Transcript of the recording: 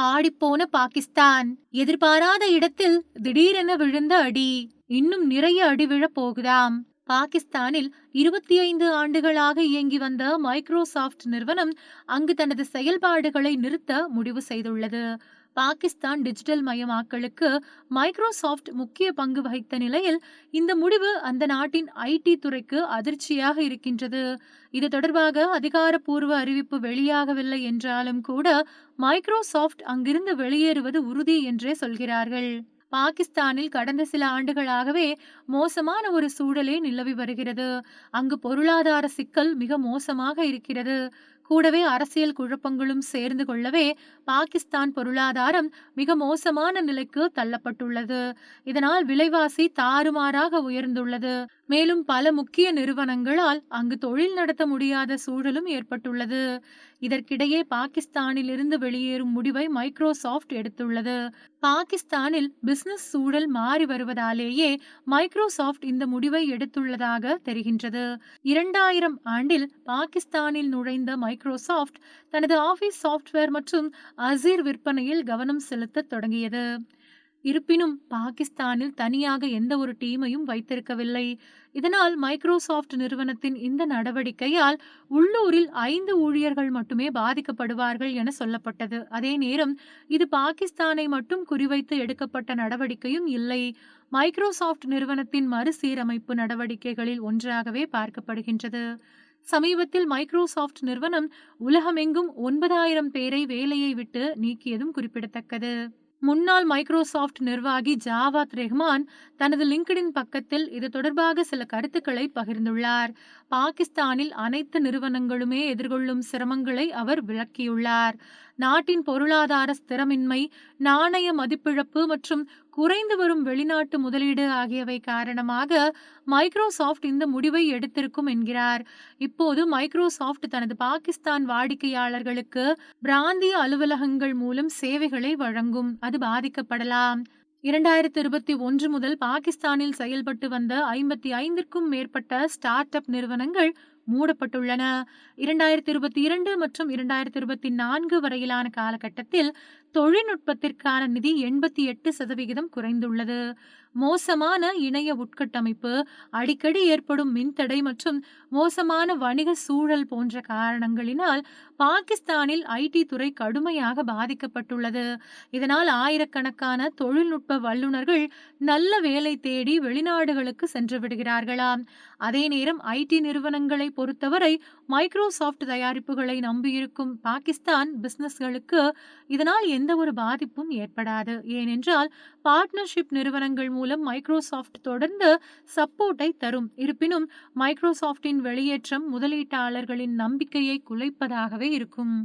ஆடிப்போன பாகிஸ்தான். எதிர்பாராத இடத்தில் திடீரென விழுந்த அடி. இன்னும் நிறைய அடி விழப் போகுதாம் பாகிஸ்தானில் இருபத்தி ஐந்து ஆண்டுகளாக இயங்கி வந்த மைக்ரோசாஃப்ட் நிறுவனம் அங்கு தனது செயல்பாடுகளை நிறுத்த முடிவு செய்துள்ளது. பாகிஸ்தான் டிஜிட்டல் மயமாக்கலுக்கு மைக்ரோசாஃப்ட் முக்கிய பங்கு வகித்த நிலையில் இந்த முடிவு அந்த நாட்டின் ஐடி துறைக்கு அதிர்ச்சியாக இருக்கின்றது. இது தொடர்பாக அதிகாரப்பூர்வ அறிவிப்பு வெளியாகவில்லை என்றாலும் கூட மைக்ரோசாஃப்ட் அங்கிருந்து வெளியேறுவது உறுதி என்றே சொல்கிறார்கள். பாகிஸ்தானில் கடந்த சில ஆண்டுகளாகவே மோசமான ஒரு சூழலே நிலவி வருகிறது. அங்கு பொருளாதார சிக்கல் மிக மோசமாக இருக்கிறது. கூடவே அரசியல் குழப்பங்களும் சேர்ந்து கொள்ளவே பாகிஸ்தான் பொருளாதாரம் மிக மோசமான நிலைக்கு தள்ளப்பட்டுள்ளது. இதனால் விலைவாசி தாறுமாறாக உயர்ந்துள்ளது. மேலும் பல முக்கிய நிறுவனங்களால் அங்கு தொழில் நடத்த முடியாத சூழலும் ஏற்பட்டுள்ளது. இதற்கிடையே பாகிஸ்தானில் இருந்து வெளியேறும் முடிவை மைக்ரோசாஃப்ட் எடுத்துள்ளது. பாகிஸ்தானில் பிசினஸ் சூழல் மாறி வருவதாலேயே மைக்ரோசாஃப்ட் இந்த முடிவை எடுத்துள்ளதாக தெரிகின்றது. இரண்டாயிரம் ஆண்டில் பாகிஸ்தானில் நுழைந்த மைக்ரோசாஃப்ட் தனது ஆஃபீஸ் சாஃப்ட்வேர் மற்றும் அசீர் விற்பனையில் கவனம் செலுத்த தொடங்கியது. இருப்பினும் பாகிஸ்தானில் தனியாக எந்த ஒரு டீமையும் வைத்திருக்கவில்லை. இதனால் மைக்ரோசாஃப்ட் நிறுவனத்தின் இந்த நடவடிக்கையால் உள்ளூரில் ஐந்து ஊழியர்கள் மட்டுமே பாதிக்கப்படுவார்கள் என சொல்லப்பட்டது. அதே நேரம் இது பாகிஸ்தானை மட்டும் குறிவைத்து எடுக்கப்பட்ட நடவடிக்கையும் இல்லை. மைக்ரோசாஃப்ட் நிறுவனத்தின் மறுசீரமைப்பு நடவடிக்கைகளில் ஒன்றாகவே பார்க்கப்படுகின்றது. சமீபத்தில் மைக்ரோசாஃப்ட் நிறுவனம் உலகமெங்கும் ஒன்பதாயிரம் பேரை வேலையை விட்டு நீக்கியதும் குறிப்பிடத்தக்கது. முன்னாள் மைக்ரோசாஃப்ட் நிர்வாகி ஜாவாத் ரெஹ்மான் தனது லிங்க்டின் பக்கத்தில் இது தொடர்பாக சில கருத்துக்களை பகிர்ந்துள்ளார். பாகிஸ்தானில் அனைத்து நிறுவனங்களுமே எதிர்கொள்ளும் சிரமங்களை அவர் விளக்கியுள்ளார். நாட்டின் பொருளாதார ஸ்திரமின்மை நாணய மதிப்பிழப்பு மற்றும் குறைந்து வரும் வெளிநாட்டு முதலீடு ஆகியவை காரணமாக மைக்ரோசாஃப்ட் இந்த முடிவை எடுத்திருக்கும் என்கிறார். இப்போது மைக்ரோசாஃப்ட் தனது பாகிஸ்தான் வாடிக்கையாளர்களுக்கு பிராந்திய அலுவலகங்கள் மூலம் சேவைகளை வழங்கும். அது பாதிக்கப்படலாம். இரண்டாயிரத்தி இருபத்தி ஒன்று முதல் பாகிஸ்தானில் செயல்பட்டு வந்த ஐம்பத்தி ஐந்திற்கும் மேற்பட்ட ஸ்டார்ட் அப் நிறுவனங்கள் மூடப்பட்டுள்ளன. இரண்டாயிரத்தி இருபத்தி இரண்டு மற்றும் இரண்டாயிரத்தி இருபத்தி நான்கு வரையிலான காலகட்டத்தில் தொழில்நுட்பத்திற்கான நிதி எண்பத்தி எட்டு சதவிகிதம் குறைந்துள்ளது. மோசமான இணைய உட்கட்டமைப்பு அடிக்கடி ஏற்படும் மின்தடை மற்றும் மோசமான வணிக சூழல் போன்ற காரணங்களினால் பாகிஸ்தானில் ஐடி துறை கடுமையாக பாதிக்கப்பட்டுள்ளது. இதனால் ஆயிரக்கணக்கான தொழில்நுட்ப வல்லுநர்கள் நல்ல வேலை தேடி வெளிநாடுகளுக்கு சென்று விடுகிறார்களாம். அதே நேரம் ஐடி நிறுவனங்களை பொறுத்தவரை மைக்ரோசாஃப்ட் தயாரிப்புகளை நம்பியிருக்கும் பாகிஸ்தான் பிசினஸ்களுக்கு இதனால் எந்த ஒரு பாதிப்பும் ஏற்படாது. ஏனென்றால் பார்ட்னர்ஷிப் நிறுவனங்கள் மூலம் மைக்ரோசாஃப்ட் தொடர்ந்து சப்போர்ட்டை தரும். இருப்பினும் மைக்ரோசாஃப்டின் வெளியேற்றம் முதலீட்டாளர்களின் நம்பிக்கையை குலைப்பதாகவே இருக்கும்.